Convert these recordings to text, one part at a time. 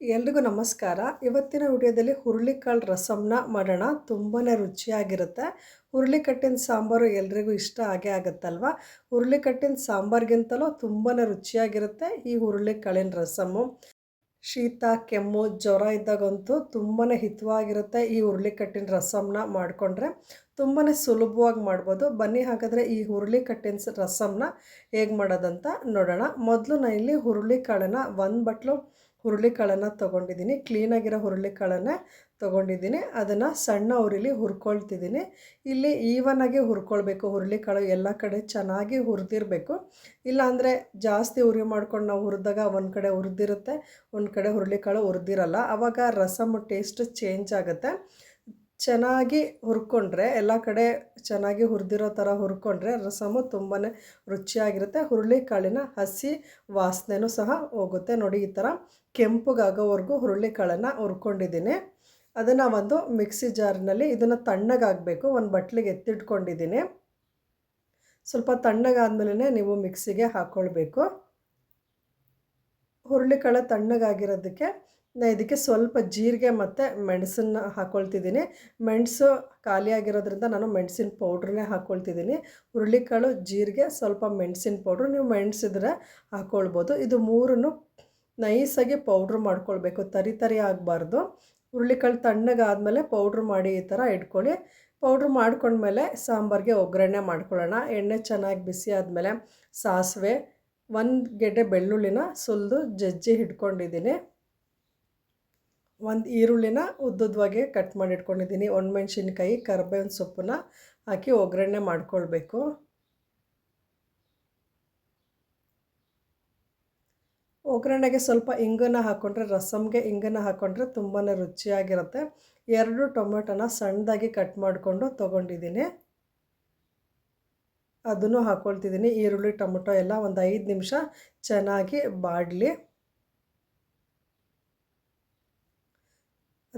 ಎಲ್ರಿಗೂ ನಮಸ್ಕಾರ. ಇವತ್ತಿನ ವಿಡಿಯೋದಲ್ಲಿ ಹುರುಳಿಕಾಳು ರಸಮ್ನ ಮಾಡೋಣ. ತುಂಬಾ ರುಚಿಯಾಗಿರುತ್ತೆ. ಹುರುಳಿಕಟ್ಟಿನ ಸಾಂಬಾರು ಎಲ್ರಿಗೂ ಇಷ್ಟ ಆಗೇ ಆಗುತ್ತಲ್ವ? ಹುರುಳಿಕಟ್ಟಿನ ಸಾಂಬಾರಿಗಿಂತಲೂ ತುಂಬಾ ರುಚಿಯಾಗಿರುತ್ತೆ ಈ ಹುರುಳಿಕಾಳಿನ ರಸಮ್ಮು ಶೀತ, ಕೆಮ್ಮು, ಜ್ವರ ಇದ್ದಾಗಂತೂ ತುಂಬಾ ಹಿತವಾಗಿರುತ್ತೆ ಈ ಹುರುಳಿಕಟ್ಟಿನ ರಸಮ್ನ ಮಾಡಿಕೊಂಡ್ರೆ. ತುಂಬಾ ಸುಲಭವಾಗಿ ಮಾಡ್ಬೋದು. ಬನ್ನಿ ಹಾಗಾದರೆ ಈ ಹುರುಳಿಕಟ್ಟಿನ ರಸಮ್ನ ಹೇಗೆ ಮಾಡೋದಂತ ನೋಡೋಣ. ಮೊದಲು ನಾನು ಇಲ್ಲಿ ಹುರುಳಿಕಾಳನ್ನು ಒಂದು ಬಟ್ಲು ಹುರುಳಿಕಾಳನ್ನು ತೊಗೊಂಡಿದ್ದೀನಿ. ಕ್ಲೀನಾಗಿರೋ ಹುರುಳಿಕಾಳನ್ನು ತೊಗೊಂಡಿದ್ದೀನಿ. ಅದನ್ನು ಸಣ್ಣ ಉರಿಲಿ ಹುರ್ಕೊಳ್ತಿದ್ದೀನಿ. ಇಲ್ಲಿ ಈವನಾಗಿ ಹುರ್ಕೊಳ್ಬೇಕು. ಹುರುಳಿಕಾಳು ಎಲ್ಲ ಕಡೆ ಚೆನ್ನಾಗಿ ಹುರಿದಿರಬೇಕು. ಇಲ್ಲಾಂದರೆ ಜಾಸ್ತಿ ಉರಿ ಮಾಡ್ಕೊಂಡು ನಾವು ಹುರಿದಾಗ ಒಂದು ಕಡೆ ಹುರಿದಿರುತ್ತೆ ಒಂದು ಕಡೆ ಹುರುಳಿಕಾಳು ಹುರಿದಿರಲ್ಲ ಆವಾಗ ರಸಮ್ ಟೇಸ್ಟ್ ಚೇಂಜ್ ಆಗುತ್ತೆ. ಚೆನ್ನಾಗಿ ಹುರ್ಕೊಂಡ್ರೆ, ಎಲ್ಲ ಕಡೆ ಚೆನ್ನಾಗಿ ಹುರಿದಿರೋ ಥರ ಹುರ್ಕೊಂಡ್ರೆ ರಸಮು ತುಂಬಾ ರುಚಿಯಾಗಿರುತ್ತೆ. ಹುರುಳಿಕಾಳಿನ ಹಸಿ ವಾಸನೆನೂ ಸಹ ಹೋಗುತ್ತೆ. ನೋಡಿ, ಈ ಥರ ಕೆಂಪಗಾಗೋವರೆಗೂ ಹುರುಳಿಕಾಳನ್ನು ಹುರ್ಕೊಂಡಿದ್ದೀನಿ. ಅದನ್ನು ಒಂದು ಮಿಕ್ಸಿ ಜಾರ್ನಲ್ಲಿ ಇದನ್ನು ತಣ್ಣಗಾಗಬೇಕು. ಒಂದು ಬಟ್ಲಿಗೆ ಎತ್ತಿಟ್ಕೊಂಡಿದ್ದೀನಿ. ಸ್ವಲ್ಪ ತಣ್ಣಗಾದ್ಮೇಲೆ ನೀವು ಮಿಕ್ಸಿಗೆ ಹಾಕ್ಕೊಳ್ಬೇಕು ಹುರುಳಿಕಾಳು ತಣ್ಣಗಾಗಿರೋದಕ್ಕೆ ನಾನು ಇದಕ್ಕೆ ಸ್ವಲ್ಪ ಜೀರಿಗೆ ಮತ್ತು ಮೆಣಸನ್ನ ಹಾಕ್ಕೊಳ್ತಿದ್ದೀನಿ ಮೆಣಸು ಖಾಲಿಯಾಗಿರೋದ್ರಿಂದ ನಾನು ಮೆಣಸಿನ ಪೌಡ್ರನ್ನೇ ಹಾಕ್ಕೊಳ್ತಿದ್ದೀನಿ ಹುರುಳಿಕಾಳು, ಜೀರಿಗೆ, ಸ್ವಲ್ಪ ಮೆಣಸಿನ ಪೌಡ್ರು ನೀವು ಮೆಣಸಿದ್ರೆ ಹಾಕ್ಕೊಳ್ಬೋದು ಇದು ಮೂರನ್ನು ನೈಸಾಗಿ ಪೌಡ್ರ್ ಮಾಡ್ಕೊಳ್ಬೇಕು. ತರಿ ತರಿ ಆಗಬಾರ್ದು. ಹುರುಳಿಕಾಳು ತಣ್ಣಗಾದಮೇಲೆ ಪೌಡ್ರ್ ಮಾಡಿ ಈ ಥರ ಇಟ್ಕೊಳ್ಳಿ. ಪೌಡ್ರ್ ಮಾಡ್ಕೊಂಡ್ಮೇಲೆ ಸಾಂಬಾರಿಗೆ ಒಗ್ಗರಣೆ ಮಾಡ್ಕೊಳ್ಳೋಣ. ಎಣ್ಣೆ ಚೆನ್ನಾಗಿ ಬಿಸಿ ಆದಮೇಲೆ ಸಾಸಿವೆ, ಒಂದು ಗೆಡ್ಡೆ ಬೆಳ್ಳುಳ್ಳಿನ ಸುಲಿದು ಜಜ್ಜಿ ಹಿಡ್ಕೊಂಡಿದ್ದೀನಿ. ಒಂದು ಈರುಳ್ಳಿನ ಉದ್ದುದ್ವಾಗೆ ಕಟ್ ಮಾಡಿ ಇಟ್ಕೊಂಡಿದ್ದೀನಿ. ಒಣಮೆಣ್ಸಿನ್ಕಾಯಿ, ಕರ್ಬೇವಿನ ಸೊಪ್ಪನ್ನ ಹಾಕಿ ಒಗ್ಗರಣೆ ಮಾಡ್ಕೊಳ್ಬೇಕು. ಒಗ್ಗರಣೆಗೆ ಸ್ವಲ್ಪ ಇಂಗನ್ನ ಹಾಕ್ಕೊಂಡ್ರೆ ರಸಮ್ಗೆ ಇಂಗನ್ನ ಹಾಕ್ಕೊಂಡ್ರೆ ತುಂಬಾ ರುಚಿಯಾಗಿರುತ್ತೆ. ಎರಡು ಟೊಮೆಟೊನ ಸಣ್ಣದಾಗಿ ಕಟ್ ಮಾಡಿಕೊಂಡು ತೊಗೊಂಡಿದ್ದೀನಿ. ಅದನ್ನು ಹಾಕ್ಕೊಳ್ತಿದ್ದೀನಿ ಈರುಳ್ಳಿ, ಟೊಮೆಟೊ ಎಲ್ಲ ಒಂದು ಐದು ನಿಮಿಷ ಚೆನ್ನಾಗಿ ಬಾಡಲಿ.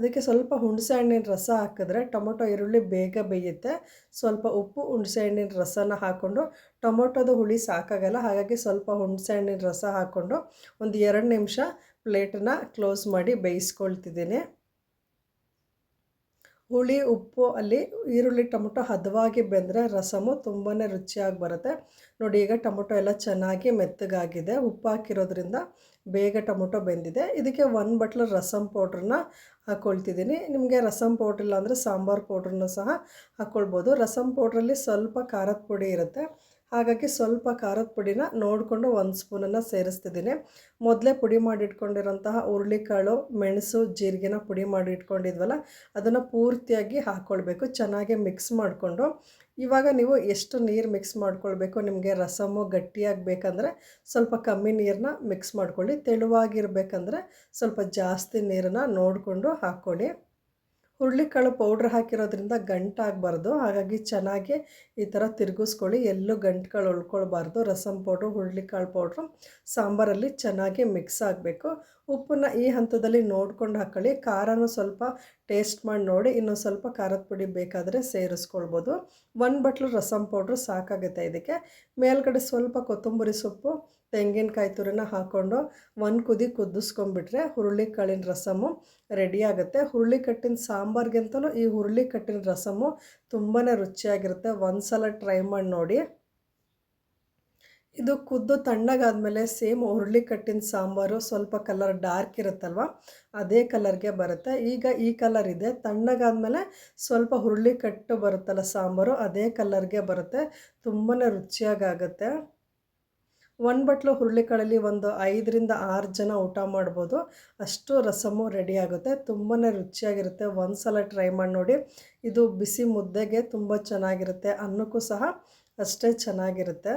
ಅದಕ್ಕೆ ಸ್ವಲ್ಪ ಹುಣಸೆ ಹಣ್ಣಿನ ರಸ ಹಾಕಿದ್ರೆ ಟೊಮೊಟೊ ಈರುಳ್ಳಿ ಬೇಗ ಬೇಯುತ್ತೆ. ಸ್ವಲ್ಪ ಉಪ್ಪು ಹುಣಸೆ ಹಣ್ಣಿನ ರಸನ ಹಾಕ್ಕೊಂಡು ಟೊಮೊಟೊದ ಹುಳಿ ಸಾಕಾಗಲ್ಲ, ಹಾಗಾಗಿ ಸ್ವಲ್ಪ ಹುಣಸೆ ಹಣ್ಣಿನ ರಸ ಹಾಕ್ಕೊಂಡು ಒಂದು ಎರಡು ನಿಮಿಷ ಪ್ಲೇಟನ್ನ ಕ್ಲೋಸ್ ಮಾಡಿ ಬೇಯಿಸ್ಕೊಳ್ತಿದ್ದೀನಿ. ಹುಳಿ, ಉಪ್ಪು, ಅಲ್ಲಿ ಈರುಳ್ಳಿ, ಟೊಮೊಟೊ ಹದವಾಗಿ ಬೆಂದರೆ ರಸಮು ತುಂಬಾ ರುಚಿಯಾಗಿ ಬರುತ್ತೆ. ನೋಡಿ, ಈಗ ಟೊಮೊಟೊ ಎಲ್ಲ ಚೆನ್ನಾಗಿ ಮೆತ್ತಗಾಗಿದೆ. ಉಪ್ಪು ಹಾಕಿರೋದ್ರಿಂದ ಬೇಗ ಟೊಮೊಟೊ ಬೆಂದಿದೆ. ಇದಕ್ಕೆ ಒಂದು ಬಟ್ಲು ರಸಮ್ ಪೌಡ್ರನ್ನ ಹಾಕ್ಕೊಳ್ತಿದ್ದೀನಿ ನಿಮಗೆ ರಸಮ್ ಪೌಡ್ರ್ ಇಲ್ಲಾಂದರೆ ಸಾಂಬಾರು ಪೌಡ್ರನ್ನು ಸಹ ಹಾಕ್ಕೊಳ್ಬೋದು ರಸಂ ಪೌಡ್ರಲ್ಲಿ ಸ್ವಲ್ಪ ಖಾರದ ಪುಡಿ ಇರುತ್ತೆ. ಹಾಗಾಗಿ ಸ್ವಲ್ಪ ಖಾರದ ಪುಡಿನ ನೋಡಿಕೊಂಡು ಒಂದು ಸ್ಪೂನನ್ನು ಸೇರಿಸ್ತಿದ್ದೀನಿ. ಮೊದಲೇ ಪುಡಿ ಮಾಡಿಟ್ಕೊಂಡಿರೋಂತಹ ಹುರುಳಿಕಾಳು, ಮೆಣಸು, ಜೀರಿಗೆನ ಪುಡಿ ಮಾಡಿ ಇಟ್ಕೊಂಡಿದ್ವಲ್ಲ, ಅದನ್ನು ಪೂರ್ತಿಯಾಗಿ ಹಾಕ್ಕೊಳ್ಬೇಕು ಚೆನ್ನಾಗಿ ಮಿಕ್ಸ್ ಮಾಡಿಕೊಂಡು. ಇವಾಗ ನೀವು ಎಷ್ಟು ನೀರು ಮಿಕ್ಸ್ ಮಾಡ್ಕೊಳ್ಬೇಕು, ನಿಮಗೆ ರಸಮು ಗಟ್ಟಿಯಾಗಿ ಬೇಕಂದರೆ ಸ್ವಲ್ಪ ಕಮ್ಮಿ ನೀರನ್ನ ಮಿಕ್ಸ್ ಮಾಡ್ಕೊಳ್ಳಿ, ತೆಳುವಾಗಿರ್ಬೇಕಂದ್ರೆ ಸ್ವಲ್ಪ ಜಾಸ್ತಿ ನೀರನ್ನು ನೋಡಿಕೊಂಡು ಹಾಕ್ಕೊಳ್ಳಿ. ಹುರುಳಿಕಾಳು ಪೌಡ್ರ್ ಹಾಕಿರೋದ್ರಿಂದ ಗಂಟಾಗಬಾರ್ದು ಹಾಗಾಗಿ ಚೆನ್ನಾಗಿ ಈ ಥರ ತಿರುಗಿಸ್ಕೊಳ್ಳಿ. ಎಲ್ಲೂ ಗಂಟುಗಳು ಉಳ್ಕೊಳ್ಬಾರ್ದು. ರಸಂ ಪೌಡ್ರು, ಹುರುಳಿಕಾಳು ಪೌಡ್ರು ಸಾಂಬಾರಲ್ಲಿ ಚೆನ್ನಾಗಿ ಮಿಕ್ಸ್ ಆಗಬೇಕು. ಉಪ್ಪನ್ನು ಈ ಹಂತದಲ್ಲಿ ನೋಡ್ಕೊಂಡು ಹಾಕ್ಕೊಳ್ಳಿ ಖಾರನೂ ಸ್ವಲ್ಪ ಟೇಸ್ಟ್ ಮಾಡಿ ನೋಡಿ, ಇನ್ನೊಂದು ಸ್ವಲ್ಪ ಖಾರದ ಪುಡಿ ಬೇಕಾದರೆ ಸೇರಿಸ್ಕೊಳ್ಬೋದು. ಒಂದು ಬಟ್ಲು ರಸಂ ಪೌಡ್ರು ಸಾಕಾಗುತ್ತೆ ಇದಕ್ಕೆ. ಮೇಲ್ಗಡೆ ಸ್ವಲ್ಪ ಕೊತ್ತಂಬರಿ ಸೊಪ್ಪು, ತೆಂಗಿನಕಾಯಿ ತುರಿನ ಹಾಕ್ಕೊಂಡು ಒಂದು ಕುದಿ ಕುದಿಸ್ಕೊಂಬಿಟ್ರೆ ಹುರುಳಿಕಾಳಿನ ರಸಮು ರೆಡಿ ಆಗುತ್ತೆ. ಹುರುಳಿಕಟ್ಟಿನ ಸಾಂಬಾರ್ಗಿಂತಲೂ ಈ ಹುರುಳಿಕಟ್ಟಿನ ರಸಮು ತುಂಬಾ ರುಚಿಯಾಗಿರುತ್ತೆ. ಒಂದು ಸಲ ಟ್ರೈ ಮಾಡಿ ನೋಡಿ. ಇದು ಕುದ್ದು ತಣ್ಣಗಾದಮೇಲೆ ಸೇಮ್ ಹುರುಳಿಕಟ್ಟಿನ ಸಾಂಬಾರು, ಸ್ವಲ್ಪ ಕಲರ್ ಡಾರ್ಕ್ ಇರುತ್ತಲ್ವ? ಅದೇ ಕಲರ್ಗೆ ಬರುತ್ತೆ. ಈಗ ಈ ಕಲರ್ ಇದೆ. ತಣ್ಣಗಾದಮೇಲೆ ಸ್ವಲ್ಪ ಹುರುಳಿಕಟ್ಟು ಬರುತ್ತಲ್ಲ ಸಾಂಬಾರು, ಅದೇ ಕಲರ್ಗೆ ಬರುತ್ತೆ. ತುಂಬಾ ರುಚಿಯಾಗುತ್ತೆ ಒಂದು ಬಟ್ಲು ಹುರುಳಿಕಾಳಲ್ಲಿ ಒಂದು ಐದರಿಂದ ಆರು ಜನ ಊಟ ಮಾಡ್ಬೋದು. ಅಷ್ಟು ರಸಮು ರೆಡಿ ಆಗುತ್ತೆ. ತುಂಬಾ ರುಚಿಯಾಗಿರುತ್ತೆ. ಒಂದು ಸಲ ಟ್ರೈ ಮಾಡಿ ನೋಡಿ. ಇದು ಬಿಸಿ ಮುದ್ದೆಗೆ ತುಂಬ ಚೆನ್ನಾಗಿರುತ್ತೆ. ಅನ್ನಕ್ಕೂ ಸಹ ಅಷ್ಟೇ ಚೆನ್ನಾಗಿರುತ್ತೆ.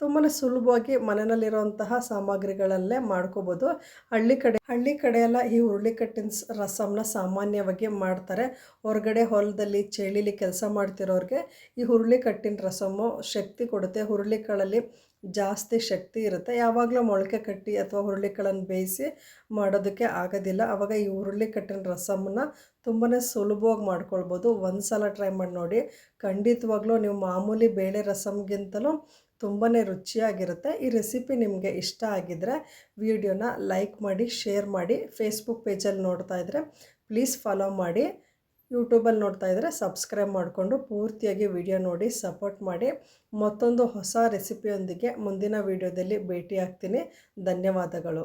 ತುಂಬಾ ಸುಲಭವಾಗಿ ಮನೆಯಲ್ಲಿರುವಂತಹ ಸಾಮಗ್ರಿಗಳಲ್ಲೇ ಮಾಡ್ಕೋಬೋದು. ಹಳ್ಳಿ ಕಡೆ, ಹಳ್ಳಿ ಕಡೆಯೆಲ್ಲ ಈ ಹುರುಳಿಕಟ್ಟಿನ ರಸಮ್ನ ಸಾಮಾನ್ಯವಾಗಿ ಮಾಡ್ತಾರೆ. ಹೊರಗಡೆ ಹೊಲದಲ್ಲಿ ಚಳಿಲಿ ಕೆಲಸ ಮಾಡ್ತಿರೋರಿಗೆ ಈ ಹುರುಳಿಕಟ್ಟಿನ ರಸಮು ಶಕ್ತಿ ಕೊಡುತ್ತೆ. ಹುರುಳಿಕಾಳಲ್ಲಿ ಜಾಸ್ತಿ ಶಕ್ತಿ ಇರುತ್ತೆ. ಯಾವಾಗಲೂ ಮೊಳಕೆ ಕಟ್ಟಿ ಅಥವಾ ಹುರುಳಿಕಾಳನ್ನು ಬೇಯಿಸಿ ಮಾಡೋದಕ್ಕೆ ಆಗೋದಿಲ್ಲ. ಆವಾಗ ಈ ಹುರುಳಿಕಟ್ಟಿನ ರಸಮನ್ನ ತುಂಬಾ ಸುಲಭವಾಗಿ ಮಾಡ್ಕೊಳ್ಬೋದು. ಒಂದು ಸಲ ಟ್ರೈ ಮಾಡಿ ನೋಡಿ. ಖಂಡಿತವಾಗ್ಲೂ ನೀವು ಮಾಮೂಲಿ ಬೇಳೆ ರಸಮ್ಗಿಂತಲೂ ತುಂಬಾ ರುಚಿಯಾಗಿರುತ್ತೆ. ಈ ರೆಸಿಪಿ ನಿಮಗೆ ಇಷ್ಟ ಆಗಿದ್ದರೆ ವಿಡಿಯೋನ ಲೈಕ್ ಮಾಡಿ, ಶೇರ್ ಮಾಡಿ, ಫೇಸ್ಬುಕ್ ಪೇಜಲ್ಲಿ ನೋಡ್ತಾ ಇದ್ದರೆ ಪ್ಲೀಸ್ ಫಾಲೋ ಮಾಡಿ. ಯೂಟ್ಯೂಬಲ್ಲಿ ನೋಡ್ತಾ ಇದ್ದರೆ ಸಬ್ಸ್ಕ್ರೈಬ್ ಮಾಡಿಕೊಂಡು ಪೂರ್ತಿಯಾಗಿ ವಿಡಿಯೋ ನೋಡಿ ಸಪೋರ್ಟ್ ಮಾಡಿ. ಮತ್ತೊಂದು ಹೊಸ ರೆಸಿಪಿಯೊಂದಿಗೆ ಮುಂದಿನ ವಿಡಿಯೋದಲ್ಲಿ ಭೇಟಿ ಆಗ್ತೀನಿ ಧನ್ಯವಾದಗಳು.